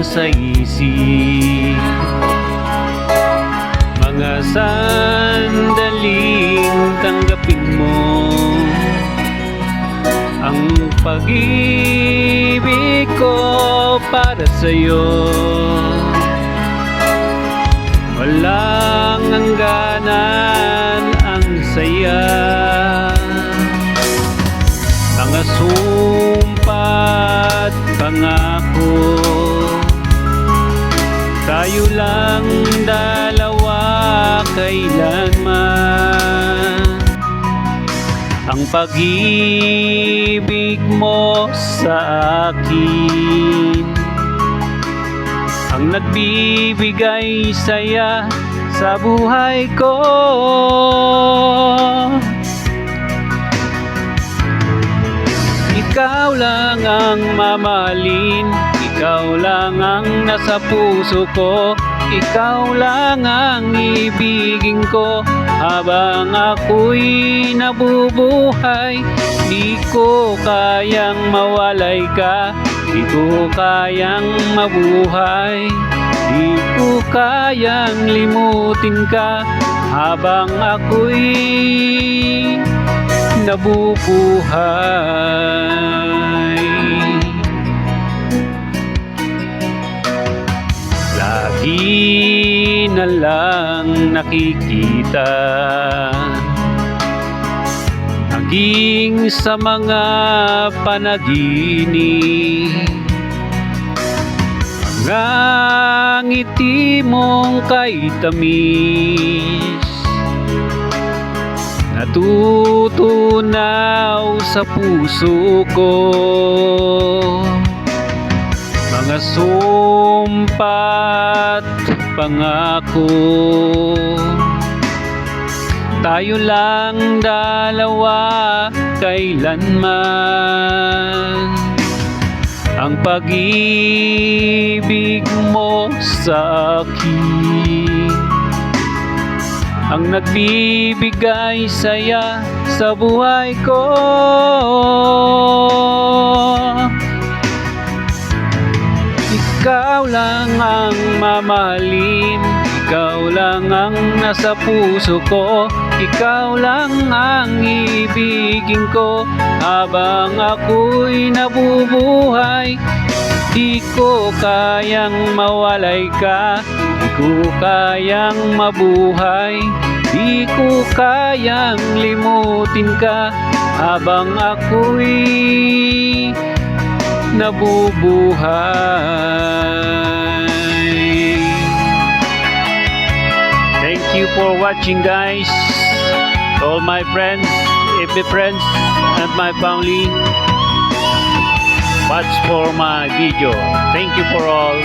sa isip. Mga sandaling tanggapin mo Ang pag-ibig ko para sa'yo. Walang hangganan ang saya. Mga sumpat kailanman. Ang pag-ibig mo sa akin. Ang nagbibigay saya sa buhay ko. Ikaw lang ang mamahalin Ikaw lang ang nasa puso ko. Ikaw lang ang ibigin ko. Habang ako'y nabubuhay Di ko kayang mawalay ka. Di ko kayang mabuhay. Di ko kayang limutin ka. Habang ako'y nabubuhay Lang nakikita. Naging sa mga panaginip Ang ngiti mong kay tamis Natutunaw sa puso ko Mga sumpat pangako. Tayo lang dalawa kailanman. Ang pag-ibig mo sa akin. Ang nagbibigay saya sa buhay ko Ikaw lang ang mamahalin. Ikaw lang ang nasa puso ko. Ikaw lang ang ibigin ko. Habang ako'y nabubuhay Di ko kayang mawalay ka. Di ko kayang mabuhay Di ko kayang limutin ka. Habang ako'y nabubuhay. Thank you for watching guys. All my friends, FB friends and my family Watch for my video. Thank you for all